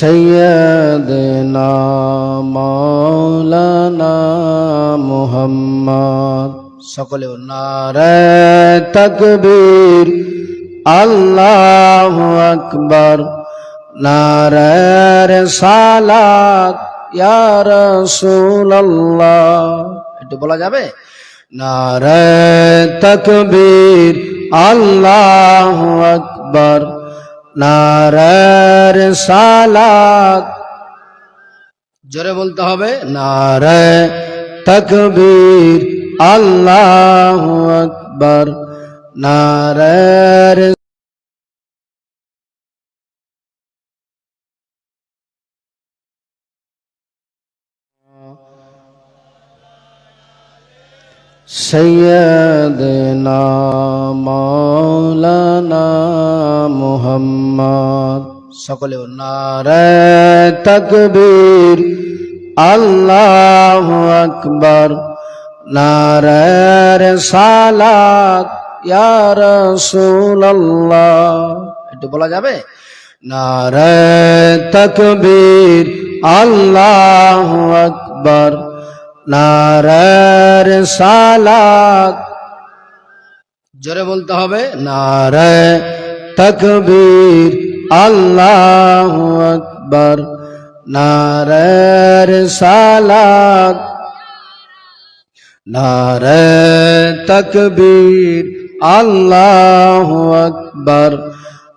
سيدنا مولانا محمد সকলে নারে তকবীর আল্লাহু আকবার নারে সালাত ইয়া রাসূলুল্লাহ একটু বলা যাবে নারে তকবীর আল্লাহু আকবার নারে সালাত। জোরে বলতে হবে নারে তকবীর আল্লাহ আকবর। নারে সৈয়দনা মৌলানা মুহাম্মদ। সকলে নারে তকবীর। আল্লাহ আকবর। নারে সালাত ইয়া রাসূলুল্লাহ। একটু বলা যাবে? নারে তকবীর। আল্লাহ আকবর। নারে সালাত। জোরে বলতে হবে নারে তকবীর, আল্লাহ আকবর। নারে সালাত। নারে তকবীর, আল্লাহ আকবর।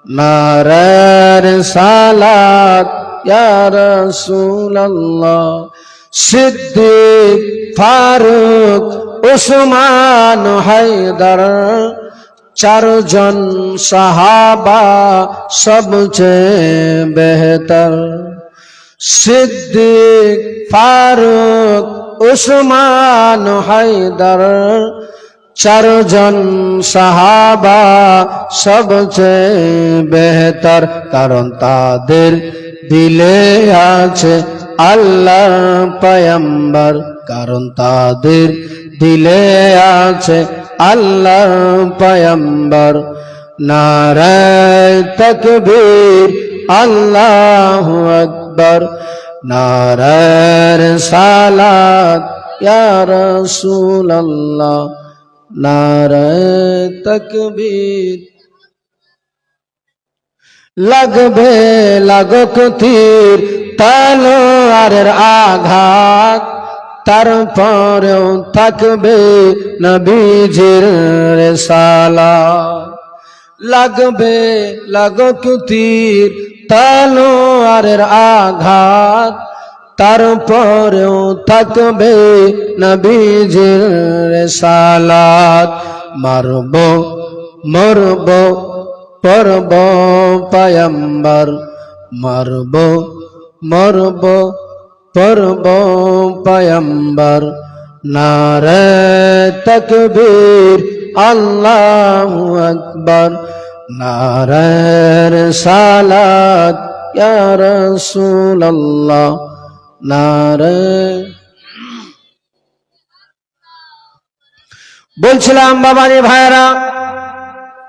নারে সালাত, ইয়া রাসূলুল্লাহ। সিদ্দিক, ফারুক উসমান হায়দার চারজন সাহাবা সবচেয়ে বেহতর। সিদ্দিক, ফারুক উসমান হায়দার চারজন সাহাবা সবচেয়ে বেহতর। কারণ তাদের দিলে আছে আল্লাহ পয়ম্বর কারণ তাদের দিলে আছে আল্লাহ পয়ম্বর নারায় তকবীর, আল্লাহ আকবর। নারায়ণ সালাত, ইয়া রাসূলুল্লাহ। নারায় তকবীর। লাগবে লাগক তীর তলোয়ারের আঘাত, তারপরেও থাকবে নবীজির রেসালা লাগবে লাগক তীর তলোয়ারের আঘাত, তারপরেও থাকবে নবীজির রেসালাত। মারব, মরব, পরব, পায়ম্বর, মারব মরব, পরব, পায়ম্বর। নারে তকবীর, আল্লাহ আকবর। নারে সালাত রাসূলুল্লাহ। নারে বলছিলাম, বাবাজি ভাইরা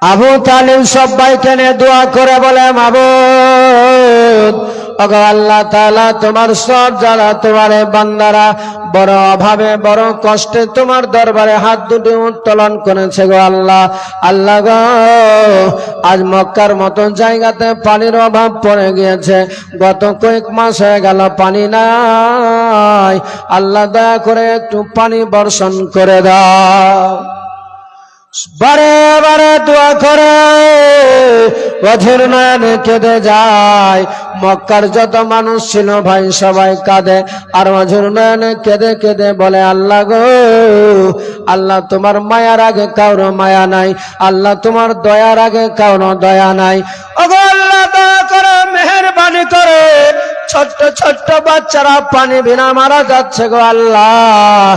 আবু তালিম সবাইকে নিয়ে দোয়া করে বলে মাবুদ আল্লাহ তাআলা তোমার সব যারা তোমার বান্দারা, বড় অভাবে, বড় কষ্টে তোমার দরবারে হাত দুটি উত্তোলন করেছে গো আল্লাহ। আল্লাহ গো, আজ মক্কার মতো জায়গাতে পানির অভাব পড়ে গিয়েছে। গত কয়েক মাস হয়ে গেল পানি নাই। আল্লাহ দয়া করে একটু পানি বর্ষণ করে দাও। বারে বারে দোয়া করে। অধীর নয়নে কেঁদে যায়। মক্কার যত মানুষ ছিল ভাই, সবাই কাঁদে। আর অধীর নয়নে কেঁদে কেঁদে বলে, আল্লাহ গো, আল্লাহ তোমার মায়ার আগে কারও মায়া নাই। আল্লাহ তোমার দয়ার আগে কারও দয়া নাই। ওগো আল্লাহ, দয়া করে, মেহরবানি করে। ছোট্ট ছোট্ট বাচ্চারা পানি বিনা মারা যাচ্ছে গো আল্লাহ।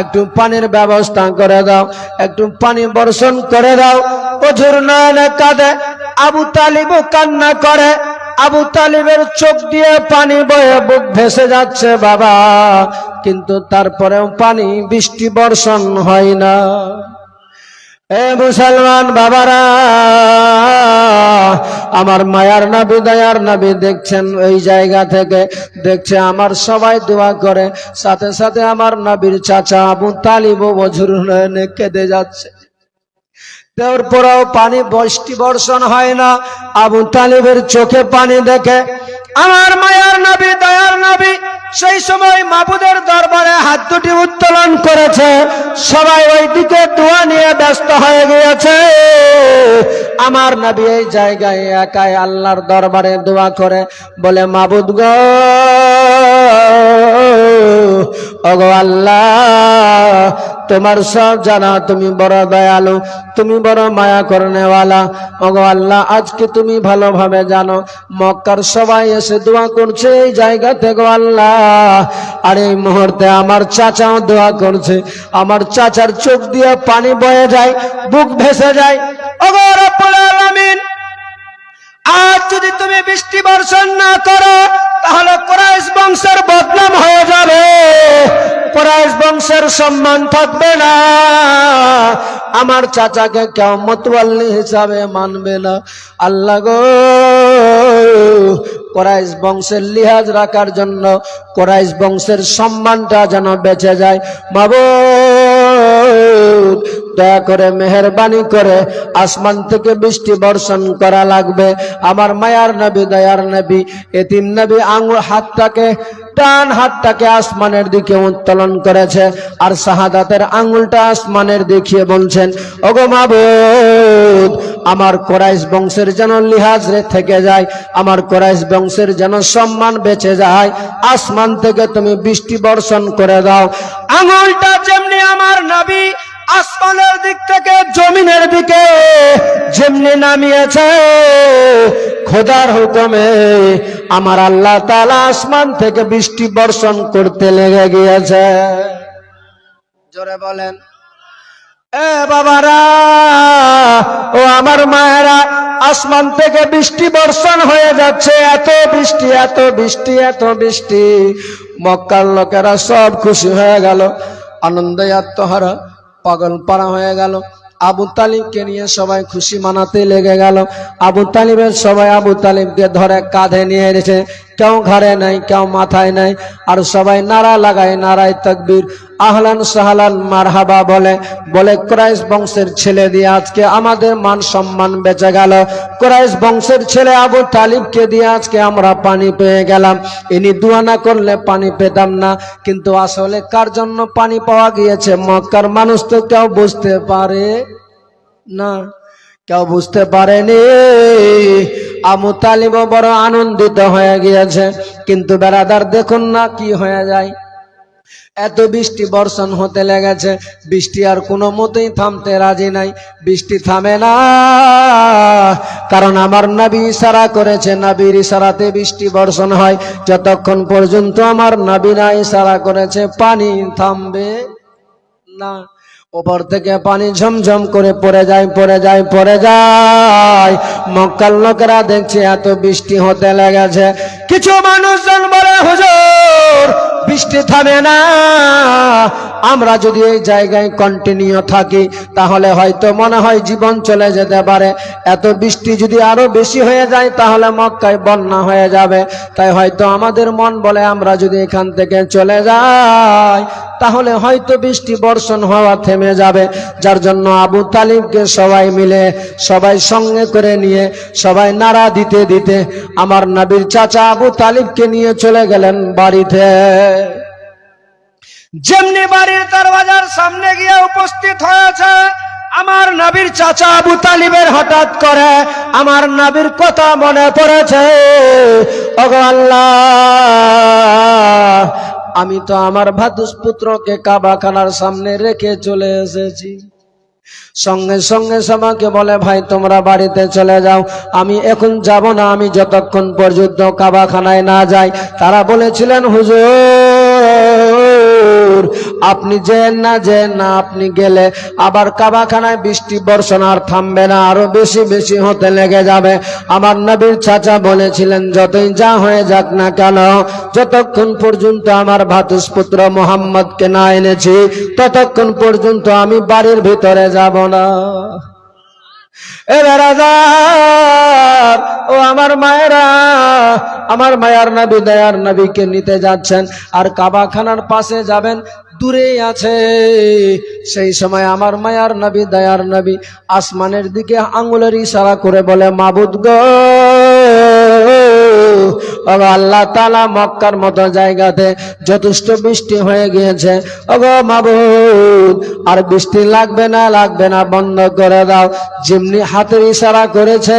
একটু পানির ব্যবস্থা করে দাও, একটু পানি বর্ষণ করে দাও। প্রচুর নয়নে কাঁদে, আবু তালিবও কান্না করে। আবু তালিবের চোখ দিয়ে পানি বয়ে বুক ভেসে যাচ্ছে বাবা, কিন্তু তারপরেও পানি বৃষ্টি বর্ষণ হয় না। এ মুসলমান বাবারা, আমার মায়ার নাবি, দয়ার নাবি দেখছেন ওই জায়গা থেকে, দেখছে আমার সবাই দোয়া করে, সাথে সাথে আমার নাবির চাচা আবু তালিব বজুর কেঁদে যাচ্ছে। দেওয়ার পরেও পানি বৃষ্টি বর্ষণ হয় না, আবু তালিবের চোখে পানি দেখে আমার মায়ার নাবি, দয়ার নাবি, সেই সময় মাবুদের দরবারে হাত দুটি উত্তোলন করেছে। সবাই ওই দিকে দোয়া নিয়ে ব্যস্ত হয়ে গিয়েছে। আমার নাবি এই জায়গায় একাই আল্লাহর দরবারে দোয়া করে বলে, মাবুদ গো ওগো আল্লাহ, তোমার সব জানা, তুমি বড় দয়ালু, তুমি বড় মায়া করনেওয়ালা। ওগো আল্লাহ, আজকে তুমি ভালোভাবে জানো, মক্কার সবাই এসে দোয়া করছে এই জায়গা থেকে আল্লাহ। আর এই মুহূর্তে আমার চাচাও দোয়া করছে, আমার চাচার চোখ দিয়ে পানি বয়ে যায়, বুক ভেসে যায়। ওগো রব্বুল আলামিন আজ যদি তুমি বৃষ্টি বর্ষণ না করো, তাহলে কোরাইশ বংশের বদনাম হয়ে যাবে। কোরাইশ বংশের সম্মান থাকবে না। আমার চাচাকে কেউ মতওয়াল্লি হিসাবে মানবে না। আল্লাহ গো, কোরাইশ বংশের লিহাজ রাখার জন্য কোরাইশ বংশের সম্মানটা যেন বেঁচে যায়। মাবুদ দয়া করে, মেহরবানি করে আসমান থেকে বৃষ্টি বর্ষণ করা লাগবে। আমার মায়ার নবী, দয়ার নবী, এতিম নবী আঙুল হাতটাকে, ডান হাতটাকে আসমানের দিকে উত্তোলন করেছে আর শাহাদাতের আঙুলটা আসমানের দেখিয়ে বলছেন, ওগো মাবুদ, আমার কোরাইশ বংশের যেন লিহাজ থেকে যায়, আমার কোরাইশ বংশের যেন সম্মান বেঁচে যায়, আসমান থেকে তুমি বৃষ্টি বর্ষণ করে দাও। আঙুলটা যেমনি আমার নবী আসমানের দিক থেকে, জমিনের দিকে যেমনি নামিয়েছে, খোদার হুকুমে আমার আল্লাহ তালা আসমান থেকে বৃষ্টি বর্ষণ করতে লেগে গিয়েছে। জোরে বলেন, এ বাবারা, ও আমার মায়েরা, আসমান থেকে বৃষ্টি বর্ষণ হয়ে যাচ্ছে, এত বৃষ্টি এত বৃষ্টি এত বৃষ্টি। মক্কার লোকেরা সব খুশি হয়ে গেল, আনন্দে আত্মহারা। পাগল পাড়া হয়ে গেল। আবু তালিবকে নিয়ে সবাই খুশি মানাতে লেগে গেল। আবু তালিবের সবাই আবু তালিবকে ধরে কাঁধে নিয়ে এসেছে কেউ ঘাড়ে নাই, কেউ মাথায় নাই, আর সবাই নারা লাগায় নারায় তকবীর। আহলান সাহলান মারহাবা বলে বলে ক্রাইস বংশের ছেলে দিয়ে আজকে আমাদের মান সম্মান বেঁচে গেল। ক্রাইস বংশের ছেলে আবু তালিবকে দিয়ে আজকে আমরা পানি পেয়ে গেলাম। ইনি দোয়া না করলে পানি পেতাম না, কিন্তু আসলে কার জন্য পানি পাওয়া গিয়েছে? মক্কার মানুষ তো কেউ বুঝতে পারে না। কেউ বুঝতে পারেনি। আমু তালিব বড় আনন্দিত হয়ে গিয়েছে। কিন্তু বেড়াদার, দেখুন না কি হয়ে যায়। এত বৃষ্টি বর্ষণ হতে লেগেছে। বৃষ্টি আর কোনো মতেই থামতে রাজি নাই। বৃষ্টি থামে না। কারণ আমার নাবি ইশারা করেছে, নাবির ইশারাতে বৃষ্টি বর্ষণ হয়। যতক্ষণ পর্যন্ত আমার নাবিরা ইশারা করেছে, পানি থামবে। না। ওপর থেকে পানি ঝমঝম করে পড়ে যায় পড়ে যায় পড়ে যায়। মক্কাল লোকেরা দেখছে, এত বৃষ্টি হতে লেগেছে। কিছু মানুষজন বলে, হুজুর বৃষ্টি থামে না। আমরা যদি এই জায়গায় কন্টিনিউ থাকি, তাহলে হয়তো মনে হয় জীবন চলে যেতে পারে। এত বৃষ্টি যদি আরও বেশি হয়ে যায়, তাহলে মক্কায় বন্যা হয়ে যাবে। তাই হয়তো আমাদের মন বলে, আমরা যদি এখান থেকে চলে যাই, তাহলে হয়তো বৃষ্টি বর্ষণ হওয়া থেমে যাবে। যার জন্য আবু তালিবকে সবাই মিলে, সবাই সঙ্গে করে নিয়ে, সবাই নাড়া দিতে দিতে আমার নাবির চাচা আবু তালিবকে নিয়ে চলে গেলেন বাড়িতে। যেমনি বাড়ির দরওয়াজার সামনে গিয়ে উপস্থিত হয়েছে, আমার নবীর চাচা আবু তালিবের হঠাৎ করে আমার নবীর কথা মনে পড়েছে। আমি তো আমার ভাতুস পুত্রকে কাবাখানার সামনে রেখে চলে এসেছি। সঙ্গে সঙ্গে সবাইকে বলে, ভাই, তোমরা বাড়িতে চলে যাও। আমি এখন যাব না, আমি যতক্ষণ পর্যন্ত কাবাখানায় না যাই। তারা বলেছিলেন, হুজুর হুজুর, আপনি যেন না যেন না আপনি গেলে আবার কাবাখানায় বৃষ্টি বর্ষণ আর থামবে না, আরও বেশি বেশি হতে লেগে যাবে। আমার নবীর চাচা বলেছিলেন, যতই যা হয়ে যাক না কেন, যতক্ষণ পর্যন্ত আমার ভাতুষপুত্র মোহাম্মদকে না এনেছি, ততক্ষণ পর্যন্ত আমি বাড়ির ভিতরে যাব না। আজার ও আমার মায়েরা, আমার মায়ার নাবি, দয়ার নবীকে নিতে যাচ্ছেন আর কাবাখানার পাশে যাবেন দূরে আছে। সেই সময় আমার মায়ার নবী, দয়ার নবী আসমানের দিকে আঙুলের ইশারা করে বলে, মাবুদ গো ওগো আল্লাহ তালা মক্কার মতো জায়গাতে যথেষ্ট বৃষ্টি হয়ে গিয়েছে। ওগো মাবুদ, আর বৃষ্টি লাগবে না লাগবে না, বন্ধ করে দাও। যেমনি হাতের ইশারা করেছে,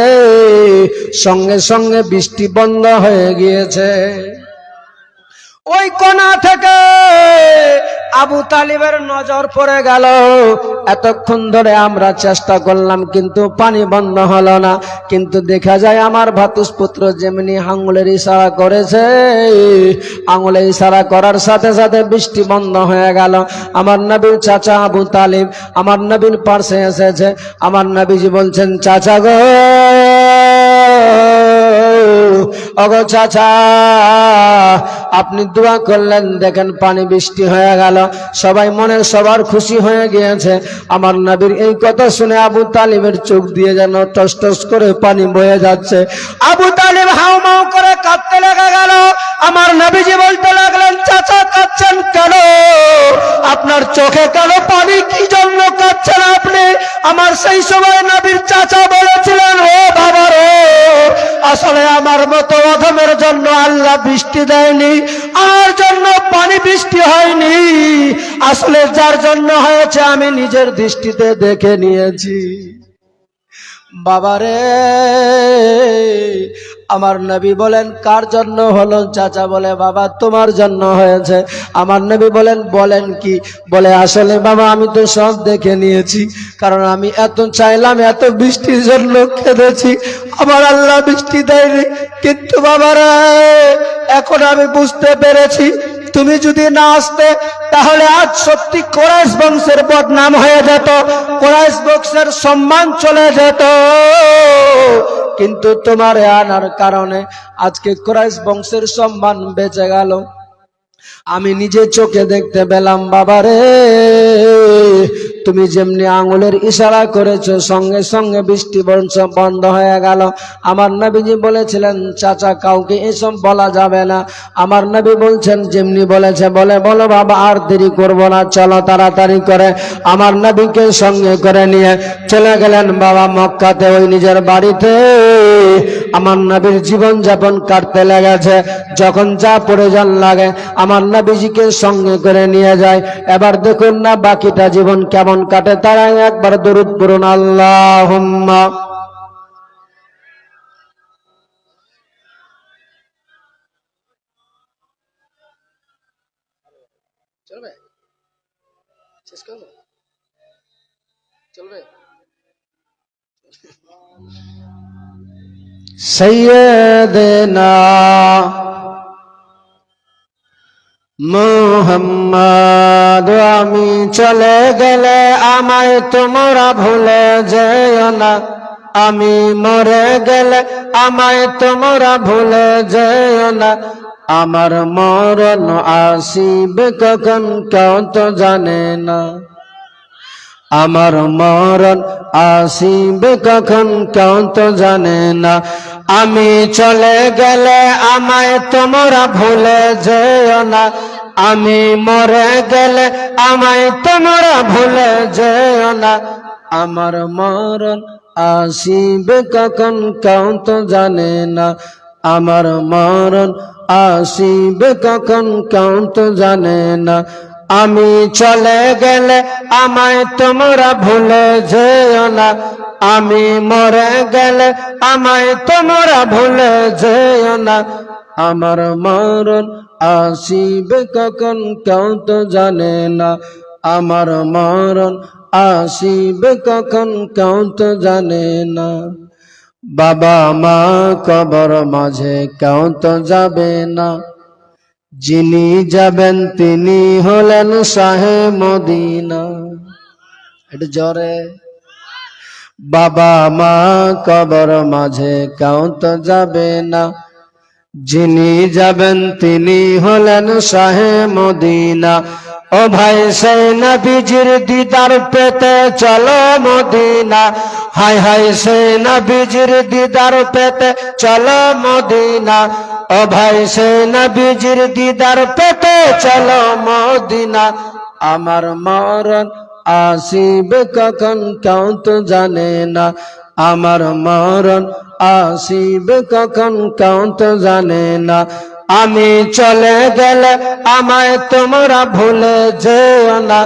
সঙ্গে সঙ্গে বৃষ্টি বন্ধ হয়ে গিয়েছে। ওই কোনা থেকে আবু তালিবের নজর পড়ে গেল। এতক্ষণ ধরে আমরা চেষ্টা করলাম, কিন্তু পানি বন্ধ হলো না। কিন্তু দেখা যায় আমার ভাতুষপুত্র যেমনি আঙুলের ইশারা করেছে, আঙুলে ইশারা করার সাথে সাথে বৃষ্টি বন্ধ হয়ে গেল। আমার নবীর চাচা আবু তালিব, আমার নবীর পার্শ্বে এসেছে। আমার নবীজি বলছেন, চাচা গো অগো চাচা আপনি দোয়া করলেন, দেখেন পানি বৃষ্টি হয়ে গেল। সবাই মনের সবার খুশি হয়ে গিয়েছে। আমার নবীর এই কথা শুনে আবু তালিবের চোখ দিয়ে যেন টস টস করে পানি বয়ে যাচ্ছে। আবু তালিব মাউ করে কাঁদতে লেগে গেল। আমার নবীজি বলতে লাগলেন, চাচা, কাঁদছেন কেন? আপনার চোখে কেন পানি? কি জন্য কাঁদছেন আপনি? আমার সেই সময় নবীর চাচা বলেছিলেন, ও বাবা রে আসলে আমার মতো অধমের জন্য আল্লাহ বৃষ্টি দেয়নি। আমার জন্য পানি বৃষ্টি হয়নি। আসলে যার জন্য হয়েছে, আমি নিজের দৃষ্টিতে দেখে নিয়েছি। বাবারে, আমার নবী বলেন, কার জন্য হলো? চাচা বলে, বাবা, তোমার জন্য হয়েছে। আমার নবী বলেন বলেন কি? বলে, আসলে বাবা, আমি তো সব দেখে নিয়েছি। কারণ আমি এত চাইলাম, এত বৃষ্টির জন্য খেদেছি। আমার আল্লাহ বৃষ্টি দেয়নি। কিন্তু বাবারা, এখন আমি বুঝতে পেরেছি, তুমি যদি না আসতে, তাহলে আজ সত্যি কোরাইশ বংশের বদনাম হয়ে যেত, কোরাইশ বংশের সম্মান চলে যেত। কিন্তু তোমার আনার কারণে আজকে কোরাইশ বংশের সম্মান বেঁচে গেল। আমি নিজে চোখে দেখতে পেলাম, বাবারে। তুমি যেমনি আঙুলের ইশারা করেছ, সঙ্গে সঙ্গে বৃষ্টি বন্ধ হয়ে গেল। আমার নবীজি বলেছিলেন, চাচা, কাউকে এসব বলা যাবে না। আমার নবী বলছেন, যেমনি বলেছে, বলে, বলো বাবা, আর দেরি করব না, চলো তাড়াতাড়ি করে। আমার নবীকে সঙ্গে করে নিয়ে চলে গেলেন বাবা মক্কাতে, ওই নিজের বাড়িতে। আমার নবীর জীবন যাপন কাটতে লেগেছে। যখন যা প্রয়োজন লাগে, আমার নবীজিকে সঙ্গে করে নিয়ে যায়। এবার দেখুন না বাকিটা জীবন কেমন কাটে। তারা একবার দরুদ পুরন আল্লাহ সৈয়দনা মোহাম্মদ, আমি চলে গেলে আমায় তোমরা ভুলে যেও না। আমি মরে গেলে আমায় তোমরা ভুলে যেও না। আমার মরণ আসিবে কখন কেউ তো জানে না। আমার মরণ আসিবে কখন কেউ তো জানে না। আমি চলে গেলে আমায় তোমরা ভুলে যেও না। আমি মরে গেলে আমায় তোমরা ভুলে যেও না। আমার মরণ আসিবে কখন কেউ তো জানে না। আমার মরণ আসিবে কখন কেউ তো জানে না। আমি চলে গেলে আমায় তোমরা ভুলে যেও না। আমি মরে গেলে আমায় তোমরা ভুলে যেও না। আমার মরণ আসিবে কখন কেউ তো জানে না। আমার মরণ আসিবে কখন কেউ তো জানে না। বাবা মা কবর মাঝে কেউ তো যাবে না। যিনি যাবেন তিনি হলেন শাহে মদিনা। একটু জ্বরে বাবা মা কবর মাঝে কেউ তো যাবে না। যিনি যাবেন তিনি হলেন শাহে মদিনা। ও ভাই, সেই নবীজির দিদার পেতে চলো মদিনা। হাই হাই সেই নবীজির দিদার পেতে চলো মদিনা। ও ভাই সে নবীজির দিদার পেতে চলো মদিনা। আমার মরণ আসিবে কখন কেউ তো জানে না। আমার মরণ আসিবে কখন কেউ তো জানে না। আমি চলে গেলে আমায় তোমরা ভুলে যেও না।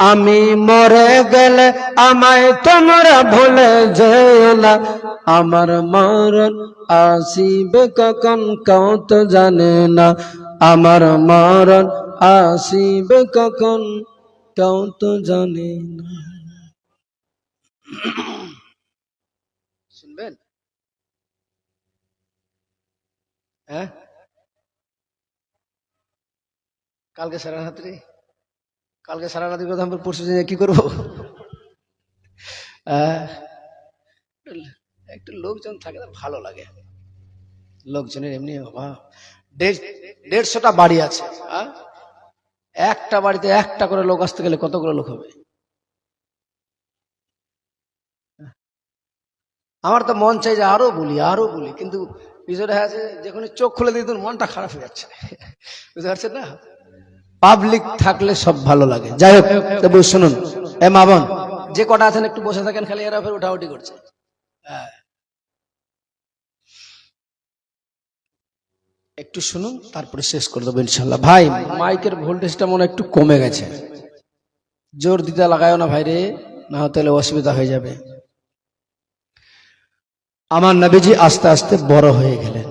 আমি মরে গেলে আমায় তোমরা ভুলে না। আমার মরণ আসিবে কখন কেউ তো জানে না। আমার মরণ আসিবে কখন কেউ তো জানে না। শুনবেন? হ্যাঁ? কালকে সারা রাত্রি? কালকে সারা রাত্রি কথা আমরা পরশু দিনে কি করব? একটু লোকজন থাকে ভালো লাগে। লোকজনের এমনি দেড়শোটা বাড়ি আছে? একটা বাড়িতে একটা করে লোক আসতে গেলে কতগুলো লোক হবে? আমার তো মন চাই যে আরও বলি আরও বলি, কিন্তু বিষয়টা আছে যখন চোখ খুলে তখন মনটা খারাপ হয়ে যাচ্ছে। বুঝতে পারছেন না? পাবলিক থাকলে সব ভালো লাগে। যাই হোক তবু শুনুন। এ মাবন যে কটা আছেন একটু বসে থাকেন খালি এরা ফের উঠাউটি করছে। হ্যাঁ। একটু শুনুন তারপরে শেষ করে দেবো ইনশাল্লাহ ভাই মাইকের ভোল্টেজটা মনে একটু কমে গেছে। জোর দিতে লাগায় না ভাই রে না হলে অসুবিধা হয়ে যাবে। আমার নবীজি আস্তে আস্তে বড় হয়ে গেলেন।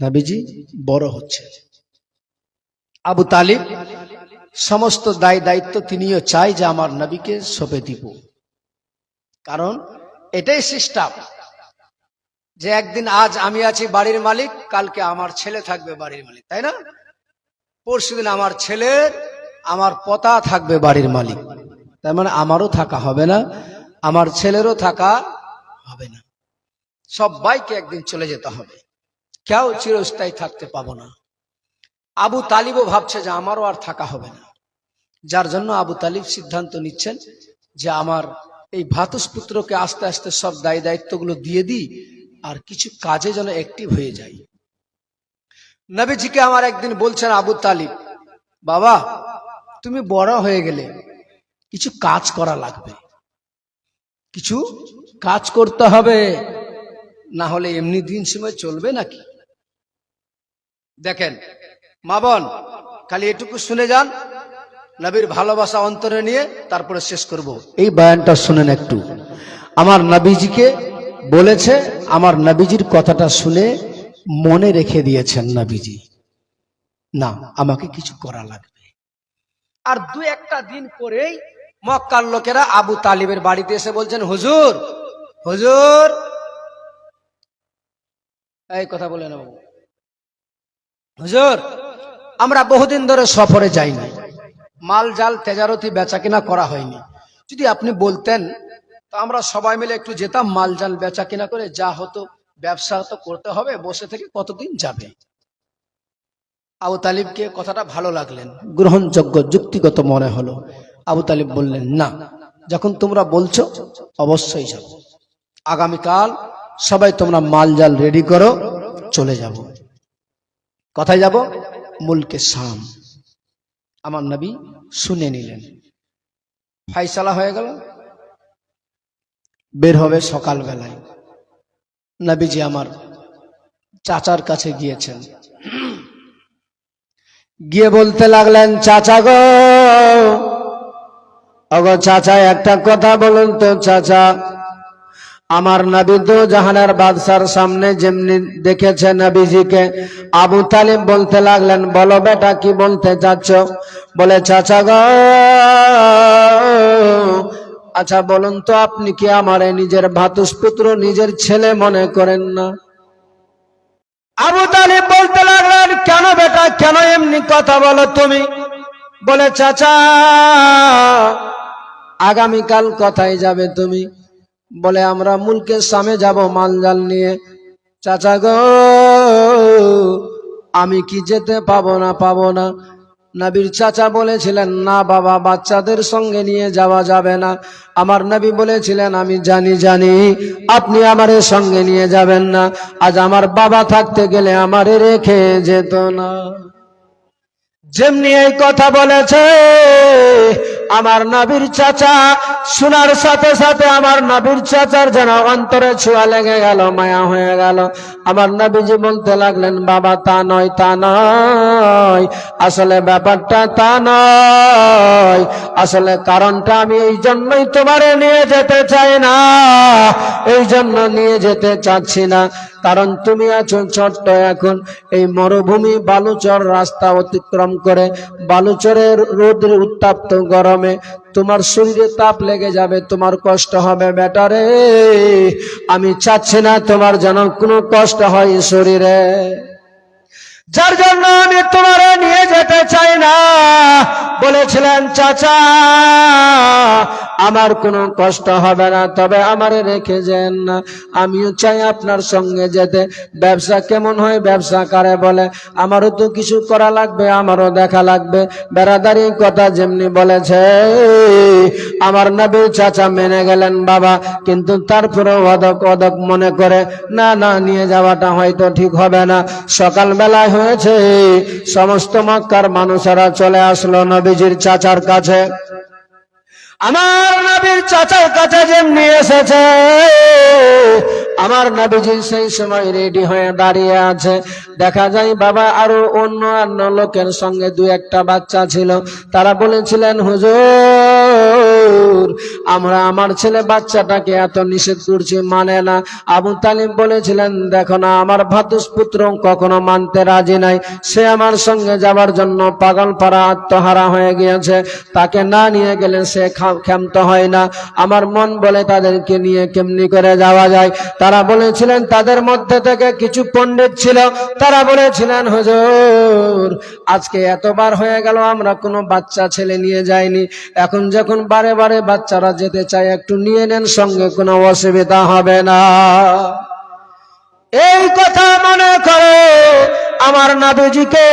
নবীজি বড় হচ্ছে। আবু তালিব, সমস্ত দায় দায়িত্ব তিনিও চাই যে আমার নবীকে সঁপে দিব। কারণ এটাই সিস্টেম যে একদিন আজ আমি আছি বাড়ির মালিক, কালকে আমার ছেলে থাকবে বাড়ির মালিক, তাই না? পরশুদিন আমার ছেলের আমার পতা থাকবে বাড়ির মালিক। তার মানে আমারও থাকা হবে না, আমার ছেলেরও থাকা হবে না। সবাইকে একদিন চলে যেতে হবে। কেউ চিরস্থায়ী থাকতে পাবো না। আবু তালিবও ভাবছে যে আমারও আর থাকা হবে না। যার জন্য আবু তালিব সিদ্ধান্ত নিচ্ছেন যে আমার এই ভাতুষপুত্রকে আস্তে আস্তে সব দায় দায়িত্বগুলো দিয়ে দিই আর কিছু কাজে যেন অ্যাক্টিভ হয়ে যাই। নবীজিকে আমার একদিন বলছেন আবু তালিব, বাবা, তুমি বড় হয়ে গেলে কিছু কাজ করা লাগবে। কিছু কাজ করতে হবে, না হলে এমনি দিন সময় চলবে নাকি? দেখেন মা বোন, খালি এটুকু শুনে যান, নবীর ভালোবাসা অন্তরে নিয়ে তারপরে শেষ করব। এই বয়ানটা শুনেন একটু। আমার নবীজিকে বলেছে, আমার নবীজির কথাটা শুনে মনে রেখে দিয়েছেন নবীজি। না, আমাকে কিছু করা লাগবে। আর দু একটা দিন পরেই মক্কার লোকেরা আবু তালিবের বাড়িতে এসে বলছেন, হুজুর হুজুর। এই কথা বলে নেব। হুজুর আমরা বহুদিন ধরে সফরে যাইনি। মাল, জাল, তেজারতি বেচা কিনা করা হয়নি। যদি আপনি বলতেন, তো আমরা সবাই মিলে একটু যেতাম, মাল, জাল বেচা কিনা করে যা হতো, ব্যবসা তো করতে হবে, বসে থেকে কতদিন যাবে? আবু তালিবকে কথাটা ভালো লাগলেন। গ্রহণযোগ্য, যুক্তিগত মনে হলো। আবু তালিব বললেন, না, যখন তোমরা বলছো, অবশ্যই যাব। আগামীকাল সবাই তোমরা মাল, জাল রেডি করো, চলে যাব। কোথায় যাব? মুলকে শাম। আমার নবী শুনে নিলেন। ফাইসালা হয়ে গেল। বের হবে সকাল বেলায় নবীজি আমার চাচার কাছে গিয়েছেন। গিয়ে বলতে লাগলেন, চাচা গো, অগো চাচা, একটা কথা বলুন তো চাচা। আমার নবী তো জাহানের বাদশার সামনে যেমনি দেখেছে নবীজিকে, আবু তালিম বলতে লাগলেন, বলো বেটা, কি বলতে চাচ্ছ? বলে, চাচা গো। আচ্ছা বলুন তো, আপনি কি আমার নিজের ভাতুষপুত্র, নিজের ছেলে মনে করেন না? আবু তালিম বলতে লাগলেন, কেন বেটা, কেন এমনি কথা বলো তুমি? বলে, চাচা, আগামীকাল কোথায় যাবে তুমি? বলে, আমরা মুলকের সামনে যাব মালজাল নিয়ে। চাচা গো, আমি কি যেতে পাবো না পাবো না? নবীর চাচা বলেছিলেন, না বাবা, বাচ্চাদের সঙ্গে নিয়ে যাওয়া যাবে না। আমার নবী বলেছিলেন, আমি জানি জানি, আপনি আমারে সঙ্গে নিয়ে যাবেন না। আজ আমার বাবা থাকতে গেলে আমারে রেখে যেত না। যেমনি এই কথা বলেছে, আমার নবীর চাচা, শোনার সাথে সাথে আমার নবীর চাচার যেন অন্তরে ছোঁয়া লেগে গেল, মায়া হয়ে গেল। আমার নবীজি বলতে লাগলেন, বাবা, তা নয় তা নয়। আসলে ব্যাপারটা তা নয়। আসলে কারণটা আমি এই জন্যই তোমারে নিয়ে যেতে চাই না। এই জন্য নিয়ে যেতে চাচ্ছি না। কারণ তুমি আছো ছোট্ট এখন। এই মরুভূমি, বালুচর রাস্তা অতিক্রম করে বালুচরের রোদের উত্তাপ্ত গরমে, তোমার শরীরে তাপ লেগে যাবে, তোমার কষ্ট হবে বেটারে আমি চাচ্ছি না তোমার যেন কোনো কষ্ট হয় শরীরে। যার জন্য আমি তোমারে নিয়ে যেতে চাই না। বলেছিলেন, চাচা, আমার কোনো কষ্ট হবে না, তবে আমারে রেখে যেন। না আমিও চাই আপনার সঙ্গে যেতে। ব্যবসা কেমন হয়? ব্যবসা কারে বলে? আমারও তো কিছু করা লাগবে, আমারও দেখা লাগবে। বেড়াদারি কথা যেমনি বলেছে। আমার নবীর চাচা মেনে গেলেন বাবা, কিন্তু তারপরে অদক অদক মনে করে, না না, নিয়ে যাওয়াটা হয়তো ঠিক হবে না। সকাল বেলায় হয়েছে। সমস্ত মক্কার মানুষেরা চলে আসলো নবীজির চাচার কাছে। আমার নবীর চাচার কাছে যেমনি এসেছে আমার নাবিজি সেই সময় রেডি হয়ে দাঁড়িয়ে আছে। দেখা যায় বাবা আরও অন্য অন্য লোকের সঙ্গে দু একটা বাচ্চা ছিল। তারা বলেছিলেন, হুজুর, আমরা আমার ছেলে বাচ্চাটাকে এত নিষেধ করছি মানে না। আবু তালিম বলেছিলেন, দেখো না, আমার ভাতুস পুত্র কখনো মানতে রাজি নাই। সে আমার সঙ্গে যাবার জন্য পাগল পাড়া আত্মহারা হয়ে গিয়েছে। তাকে না নিয়ে গেলে সে ক্ষান্ত হয় না। আমার মন বলে তাদেরকে নিয়ে কেমনি করে যাওয়া যায়? তারা বলেছিলেন, তাদের মধ্যে থেকে কিছু পণ্ডিত ছিল। তারা বলেছিলেন, হুজুর, আজকে এতবার হয়ে গেল, আমরা কোনো বাচ্চা ছেলে নিয়ে যাইনি। এখন যখন বারে বারে বাচ্চারা যেতে চায়, একটু নিয়ে নেন, সঙ্গে কোনো অসুবিধা হবে না। এই কথা মনে করে আমার নাবিজিকে